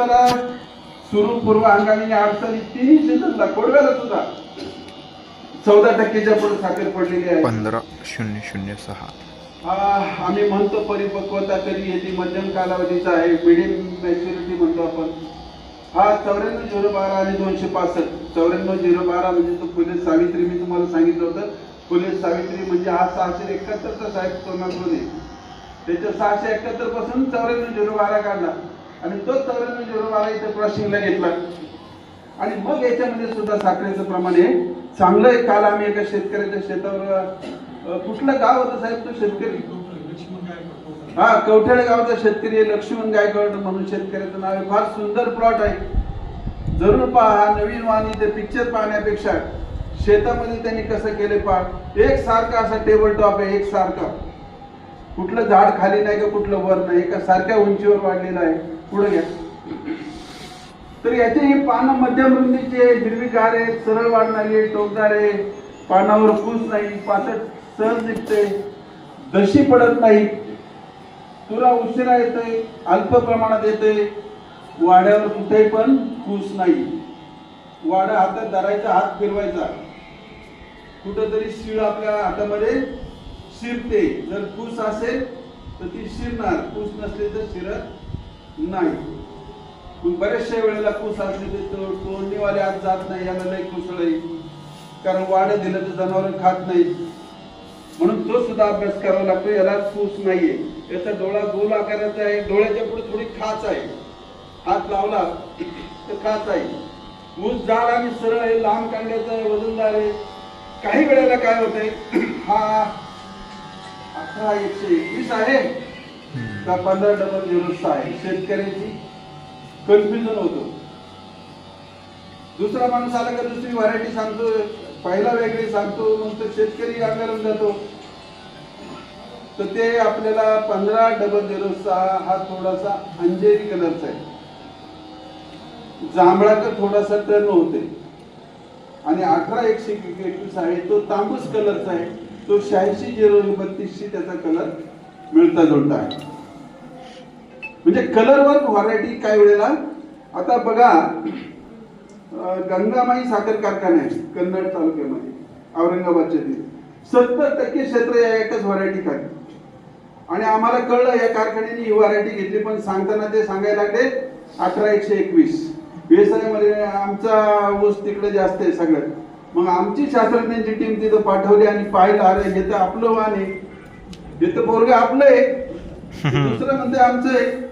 पावसाला सुरू पूर्व हंगामी अडचणी तिन्ही सीझनला कोडव्याला सुद्धा. चौदा टक्केच्या पुढे साखर पडलेली आहे. पंधरा शून्य शून्य सहा. आम्ही म्हणतो परिपक्वता कधी येते मध्यम कालावधीचा आहे मिडियम मॅच्युरिटी म्हणतो आपण. हा चौऱ्याण्णव झिरो बारा आणि दोनशे पासष्ट. चौऱ्याण्णव झिरो बारा म्हणजे तो फुले सावित्री मी तुम्हाला सांगितलं होतं. फुले सावित्री म्हणजे हा सहाशे एकाहत्तरचा साहेब सोनापूर आहे त्याच्या सहाशे एकाहत्तरपासून चौऱ्याण्णव झिरो बारा काढला. आणि तो चौऱ्याण्णव झिरो आला इथं क्रॉसिंगला घेतला. आणि मग याच्यामध्ये सुद्धा साखरेचं प्रमाण हे चांगलं आहे. काल आम्ही एका शेतकऱ्याच्या शेतावर कुठलं गाव होतं साहेब तो शेतकरी? हा कवठेळ गावचा शेतकरी आहे लक्ष्मण गायकवाड म्हणून शेतकऱ्याचं नाव आहे. फार सुंदर प्लॉट आहे. जरूर पहा हा नवीन वाणी ते पिक्चर पाहण्यापेक्षा शेतामध्ये त्यांनी कसं केले पहा एक सारखा असा टेबल टॉप आहे एक सारखा. कुठलं झाड खाली नाही का कुठलं वर नाही. एका सारख्या उंचीवर वाढलेलं आहे. पुढे घ्या. तर याचे हे पानं मध्यम रुंदीचे हिरवीगार आहे सरळ वाढणारी आहे टोकदार आहे पानावर फूस नाही पातळ सहज निघते. दशी पडत नाही तुला उशिरा येतोय अल्प प्रमाणात येते वाड्यावर कुठेही पण फूस नाही. वाडा हातात धरायचा हात फिरवायचा. कुठंतरी शिळ आपल्या हातामध्ये शिरते. जर फूस असेल तर ती शिरणार. फूस नसली तर शिरत नाही. पण बऱ्याचशा वेळेला पूस असली तर तो तोडणीवाले आज जात नाही याला लय कुसळ आहे. कारण वाढ दिलं तर जनावर खात नाही म्हणून तो सुद्धा अभ्यास करावा लागतो याला पूस नाहीये. याचा डोळा गोल आकाराचा आहे डोळ्याच्या पुढे थोडी खाच आहे. हात लावला तर खाच आहे. ऊस जाड आणि सरळ आहे लांब कांड्याचं आहे वजनदार आहे. काही वेळेला काय होतंय? हा अठरा एकशे एकवीस आहे. का पंधरा डबल झिरो सहा आहे कन्फ्युजन होतो. दुसरा माणूस आला का दुसरी व्हरायटी सांगतो पहिला वेगळी सांगतो मग तो शेतकरी आंदोलन जातो. तर ते आपल्याला पंधरा डबल झिरो सहा हा थोडासा अंजेरी कलरचा आहे. जांभळा तर थोडासा टर्न होते आणि अठरा एकशे एकवीस आहे तो तांबूस कलरचा आहे. तो शहाऐंशी झिरो बत्तीसशी त्याचा कलर मिळता जुळता आहे म्हणजे कलरवर व्हरायटी काय वेळेला आता बघा गंगामाई साखर कारखाना आहे कन्नड तालुक्यामध्ये औरंगाबादच्या तिथे. सत्तर टक्के क्षेत्र या एकच व्हरायटी खाली आणि आम्हाला कळलं या कारखान्याने ही व्हरायटी घेतली पण सांगताना ते सांगायला लागले अठरा एकशे एकवीस. व्यवसायामध्ये आमचा ऊस तिकडे जास्त आहे सगळ्यात. मग आमची शास्त्रज्ञांची टीम तिथं पाठवली आणि पाहिलं अरे हे तर आपलं वाण आहे. तर पोरग आपलं आहे दुसरं म्हणते आमचं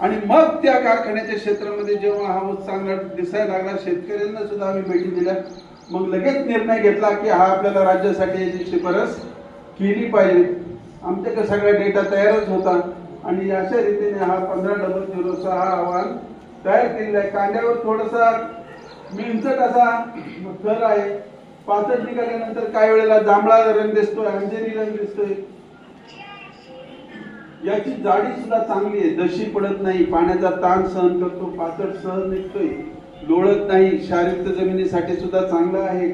आणि मग त्या कारखान्याच्या क्षेत्रामध्ये जेव्हा हा ऊस चांगला दिसायला लागला शेतकऱ्यांना सुद्धा आम्ही भेटी दिल्या. मग लगेच निर्णय घेतला की हा आपल्याला राज्यासाठी याची शिफारस केली पाहिजे. आमच्याकडे सगळा डेटा तयारच होता. आणि अशा रीतीने हा पंधरा डबल झिरोचा हा अहवाल तयार केलेला आहे. कांद्यावर थोडासा मिंचट असा थर आहे. पाचट निघाल्यानंतर काही वेळेला जांभळा रंग दिसतोय अंजेरी रंग दिसतोय. याची जाडी सुद्धा चांगली आहे. दशी पडत नाही पाण्याचा ताण सहन करतो पातळ सहन निघतोय. लोळत नाही शारीरिक जमिनीसाठी सुद्धा चांगला आहे.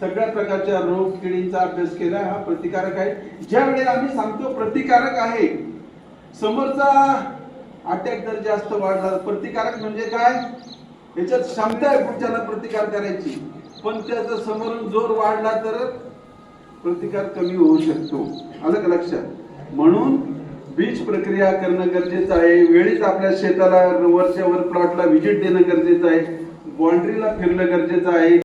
सगळ्या प्रकारच्या रोग किडींचा अभ्यास केला हा प्रतिकारक आहे. ज्या वेळेला आम्ही सांगतो प्रतिकारक आहे समोरचा अटॅक जर जास्त वाढला प्रतिकारक म्हणजे काय? याच्यात क्षमता आहे पुढच्याला प्रतिकार करायची. पण त्याचा समोरून जोर वाढला तर प्रतिकार कमी होऊ शकतो. आलं का लक्षात? म्हणून बीज प्रक्रिया करणं गरजेचं आहे. वेळीच आपल्या शेताला वरच्या वर प्लॉटला व्हिजिट देणं गरजेचं आहे. बाउंड्रीला फिरणं गरजेचं आहे.